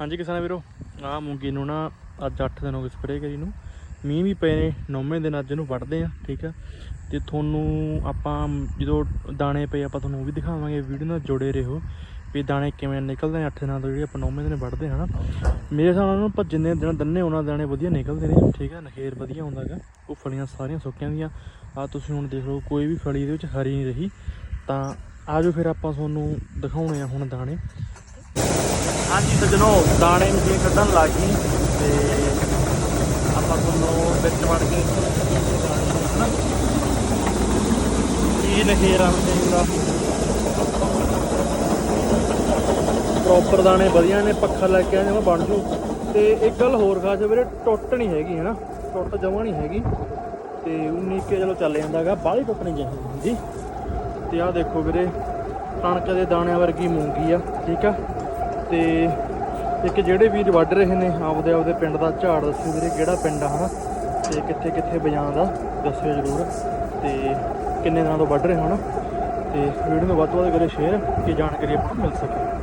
ਹਾਂਜੀ ਕਿਸਾਨ ਵੀਰੋ ਆ ਮੂੰਗੀ ਨੂੰ ਨਾ ਅੱਜ 8 ਦਿਨ ਹੋ ਗਏ ਸਪਰੇਅ ਕਰੀ ਨੂੰ। ਮੀਂਹ ਵੀ ਪਏ ਨੇ, ਨੌਵੇਂ ਦਿਨ ਅੱਜ ਇਹਨੂੰ ਵੱਢਦੇ ਆ ਠੀਕ ਆ ਤੇ ਤੁਹਾਨੂੰ ਆਪਾਂ ਜਦੋਂ ਦਾਣੇ ਪਏ ਆਪਾਂ ਤੁਹਾਨੂੰ ਉਹ ਵੀ ਦਿਖਾਵਾਂਗੇ, ਵੀਡੀਓ ਨਾਲ ਜੁੜੇ ਰਹੋ ਵੀ ਦਾਣੇ ਕਿਵੇਂ ਨਿਕਲਦੇ ਨੇ 8 ਦਿਨਾਂ ਤੋਂ ਜਿਹੜੇ ਆਪਾਂ ਨੌਵੇਂ ਦਿਨ ਵੱਢਦੇ ਹਾਂ ਨਾ। ਮੇਰੇ ਹਿਸਾਬ ਨਾਲ ਆਪਾਂ ਜਿੰਨੇ ਦਿਨ ਦੰਨੇ ਉਹਨਾਂ ਦਾਣੇ ਵਧੀਆ ਨਿਕਲਦੇ ਨੇ, ਠੀਕ ਆ ਨਖੇਰ ਵਧੀਆ ਹੁੰਦਾ ਗਾ ਉਹ ਫਲੀਆਂ ਸਾਰੀਆਂ ਸੁੱਕੀਆਂ ਦੀਆਂ। ਆ ਤੁਸੀਂ ਹੁਣ ਦੇਖ ਲਓ, ਕੋਈ ਵੀ ਫਲੀ ਇਹਦੇ ਵਿੱਚ ਹਰੀ ਨਹੀਂ ਰਹੀ। ਤਾਂ ਆਜੋ ਫਿਰ ਆਪਾਂ ਤੁਹਾਨੂੰ ਦਿਖਾਉਣੇ ਆ ਹੁਣ ਦਾਣੇ। ਹਾਂਜੀ ਸੱਜਣੋ ਦਾਣੇ ਨੂੰ ਜੇ ਕੱਢਣ ਲੱਗ ਗਈ ਤੇ ਆਪਾਂ ਤੁਹਾਨੂੰ ਵਿੱਚ ਵੜ ਕੇ ਹਨਾ? ਕੀ ਨਖੇਰਾ ਹੁੰਦਾ ਪ੍ਰੋਪਰ ਦਾਣੇ ਵਧੀਆ ਨੇ, ਪੱਖਾ ਲੈ ਕੇ ਆਇਆ ਬਣ ਜੂ ਤੇ ਇੱਕ ਗੱਲ ਹੋਰ ਖਾਸ ਹੈ ਵੀਰੇ, ਟੁੱਟ ਨਹੀਂ ਹੈਗੀ, ਹੈਨਾ? ਟੁੱਟ ਜਮਾ ਨਹੀਂ ਹੈਗੀ। ਤੇ 19 ਕੇ ਚਲੋ ਚੱਲ ਜਾਂਦਾਗਾ ਬਾਹਲੀ ਟੁੱਟਣੀ ਨਹੀਂ ਚਾਹੀਦੀ ਜੀ ਤੇ ਆਹ ਦੇਖੋ ਵੀਰੇ, ਕਣਕ ਦੇ ਦਾਣਿਆਂ ਵਰਗੀ ਮੂੰਗੀ ਆ, ਠੀਕ ਆ? ਤੇ ਇੱਕ ਜਿਹੜੇ ਵੀਰ ਵੱਢ ਰਹੇ ਨੇ ਆਪਦੇ ਆਪਦੇ ਪਿੰਡ ਦਾ ਝਾੜ ਦੱਸਿਓ ਵੀਰੇ ਕਿਹੜਾ ਪਿੰਡ ਆ, ਹਨਾ? ਤੇ ਕਿੱਥੇ ਕਿੱਥੇ ਬਜਾਣ ਦਾ, ਦੱਸਿਓ ਜਰੂਰ। ਤੇ ਕਿੰਨੇ ਦਿਨਾਂ ਤੋਂ ਵੱਢ ਰਹੇ ਹੋ, ਹਨਾ? ਤੇ ਵੀਡੀਓ ਨੂੰ ਵੱਧ ਤੋਂ ਵੱਧ ਕਰੇ ਸ਼ੇਅਰ ਕਿ ਜਾਣਕਾਰੀ ਆਪਾਂ ਨੂੰ ਮਿਲ ਸਕੇ।